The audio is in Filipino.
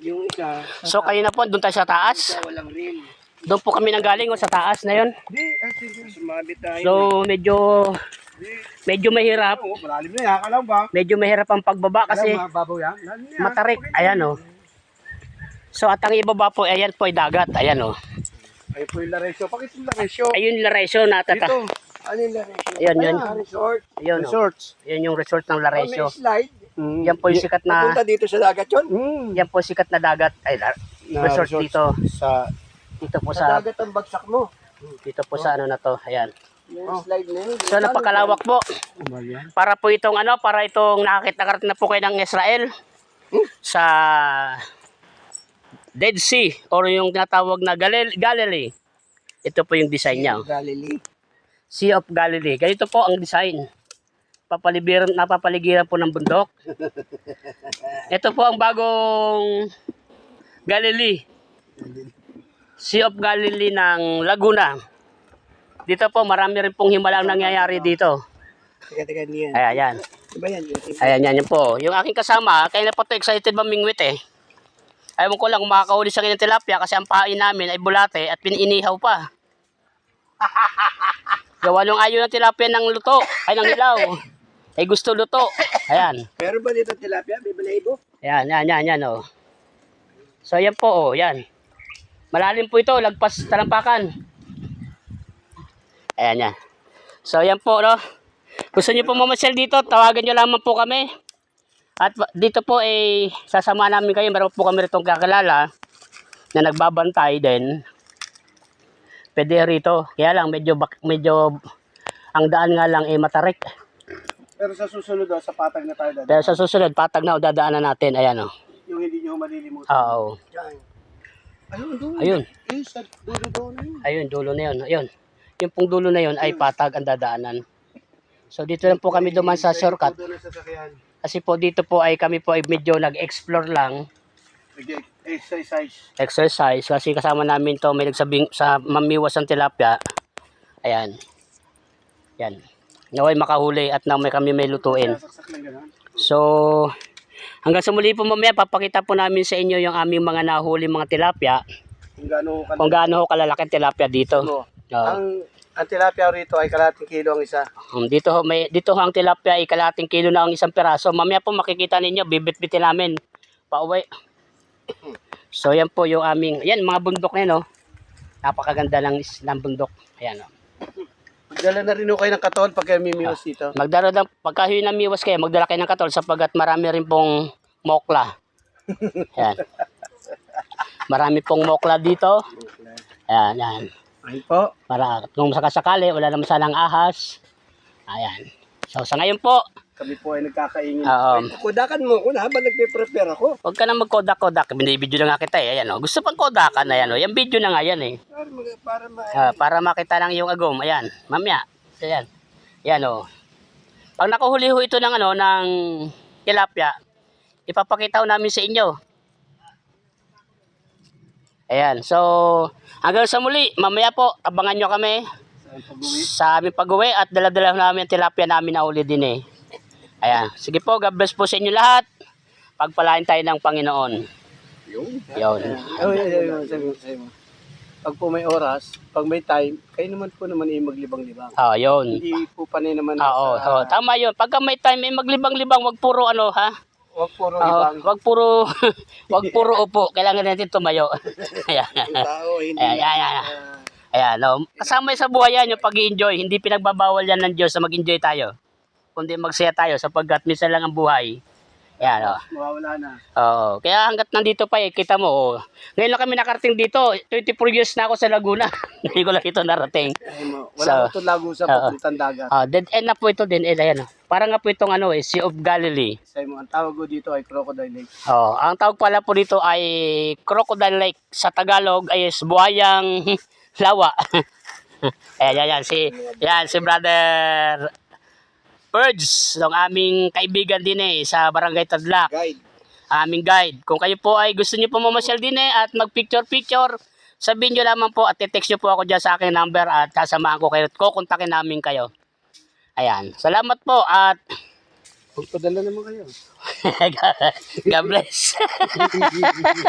Yung isa, So kayo na po, doon tayo sa taas. walang reel. Doon po kami nang galing, oh, sa taas na yun. So medyo, medyo mahirap. Oo, malalim na yan. Alam ba? Medyo mahirap ang pagbaba kasi Alam, mababaw yan. Lalim yan. matarik. Ayan oh. So at ang ibaba po, ayan po ay dagat. Ayan oh. Ay po yung Laresyo. Pakit yung Laresyo. Ayun yung Laresyo na tata. Dito. Ano yung Laresyo? Ayun, yun. Resort. Ayun oh. Resorts. Yan yung resort ng Laresyo. may slide. Yan po yung sikat na, Papunta dito sa dagat yun? Mm. yan po sikat na dagat. Ay, la- Na resort resort. dito. Sa, Dito po sa sa, dagat ang bagsak mo. dito po sa ano na to. Ayan. Yun. So napakalawak po. Yan. Para po itong ano, para itong nakakita na po kayo ng Israel sa Dead Sea or yung tinatawag na Galil- Galilee. Ito po yung design niya. Galilee. Sea of Galilee. Ganito po ang design. Papaligiran, napapaligiran po ng bundok. Ito po ang bagong Galilee. Sea of Galilee ng Laguna. Dito po, marami rin pong himala ang nangyayari dito. Teka, teka, niyan. Ayan, ayan. Diba yan? Ayan, yan, yan po. Yung aking kasama, kaya na po to excited mamingwit eh. Ayaw ko lang kung makakahuli sa kanyang tilapia kasi ang pahain namin ay bulate at pininihaw pa. Gawa nung ayaw ng tilapia ng luto, ay ng hilaw. Ay gusto luto. Ayan. Pero ba dito tilapia? Bibalahibo? Ayan, yan, yan, yan, oh. So, yan po, oh, yan. Malalim po ito, lagpas talampakan. Ayan, yan. So, yan po, no. Gusto niyo po mamasyal dito, tawagan niyo lamang po kami. At dito po, eh, sasama namin kayo. Meron po kami rito kakilala na nagbabantay din. Pwede rito. Kaya lang, medyo, bak- medyo, ang daan nga lang, eh, matarik. Pero sa susunod daw, sa patag na tayo dadaan. Pero sa susunod, patag na o dadaanan natin. Ayan, oh. Yung hindi nyo malilimutan. Oo. Ayun, doon. Ayun. Eh, sa dulo doon na yun. Ayun, dulo na yun. Ayun. Yung pong dulo na yun ay patag ang dadaanan. So dito lang po kami duman sa shortcut. Kasi po dito po ay kami po ay medyo nag-explore lang. Nag-exercise. Exercise. Kasi kasama namin to may nagsabing sa mamiwas ng tilapia. Ayan. Yan. Naway makahuli at na may kami may lutuin. So, hanggang sa muli po mamaya, papakita po namin sa inyo yung aming mga nahuli mga tilapia. Kung gaano ka Kung gaano ho kalalaki ang tilapia dito. mo. Oo. Ang, ang tilapia rito ay kalating kilo ang isa. Um, dito ho, may dito ho ang tilapia ay kalating kilo na ang isang piraso. Mamaya po makikita ninyo, bibit-bitin namin. Pauwi. So yan po yung aming, yan mga bundok na yun, oh. Napakaganda ng, ng bundok. Ayan, oh. Magdala na rin ho kayo ng katon pag kayo mimiwas dito. Magdala ng, pagka yun namiwas kayo, magdala kayo ng katol sapagkat marami rin pong mokla. Ayan. Marami pong mokla dito. Ayan, ayan. Ayun po. Para kung sakasakali, wala naman sanang ahas. Ayan. So sa ngayon po, Kami po ay nagkakaingin. Oo. Ay, kudakan mo ko na habang nagpe-prepare ako. Huwag ka na mag-kodak-kodak. Binibidyo na nga kita eh. Ayan, oh. Gusto pang kodakan na yan. Oh. Yung video na nga yan eh. Para, mag- para ma... Ah, para makita lang yung agom. Ayan. Mamaya. Ayan. Ayan oh. Pag nakuhuli ho ito ng ano, ng tilapia, ipapakita ho namin sa inyo. Ayan. So, hanggang sa muli, mamaya po, abangan nyo kami Saan pag-uwi? sa aming pag-uwi at dala-dala namin ang tilapia namin na uli din eh. Ayan. Sige po, God bless po sa inyo lahat. Pagpalain tayo ng Panginoon. Yun. Oh, mo, sabi mo. Pag po may oras, pag may time, kayo naman po naman ay maglibang-libang. Oh, yun. Hindi po panay naman Oo, oo, tama yun. Pagka may time, may maglibang-libang, wag puro ano, ha? Huwag puro Oo, ibang wag puro, wag puro upo. Kailangan natin tumayo. ayan, tao, hindi ayan, ayan, ayan. Ayan, no? Kasama sa buhay yan, yung pag-enjoy. Hindi pinagbabawal yan ng Diyos na mag-enjoy tayo. Kundi magsaya tayo sapagkat minsan lang ang buhay. Ayan, oh. mawawala na. Oo. Kaya hanggat nandito pa eh, kita mo, oh. Ngayon lang kami nakarating dito. 24 years na ako sa Laguna. Hindi ko lang ito narating. So, wala ko ito lago sa oo. papuntang dagat. Ah, dead end na po ito, dead end. Ayan, oh. Para nga po itong ano eh, Sea of Galilee. Say mo, ang tawag ko dito ay Crocodile Lake. Oh, ang tawag pala po dito ay crocodile lake sa Tagalog ay is buhayang lawa. ayan, yan, yan, si, yan, si brother Purge, ng aming kaibigan din eh, sa Barangay Tadlak, Guide. aming guide. Kung kayo po ay gusto niyo po mamasyal din eh at mag-picture-picture, sabihin niyo lamang po at i-text niyo po ako dyan sa aking number at sasamahan ko kayo at kukontakin namin kayo. Ayan, salamat po at Magpadala naman kayo. God bless.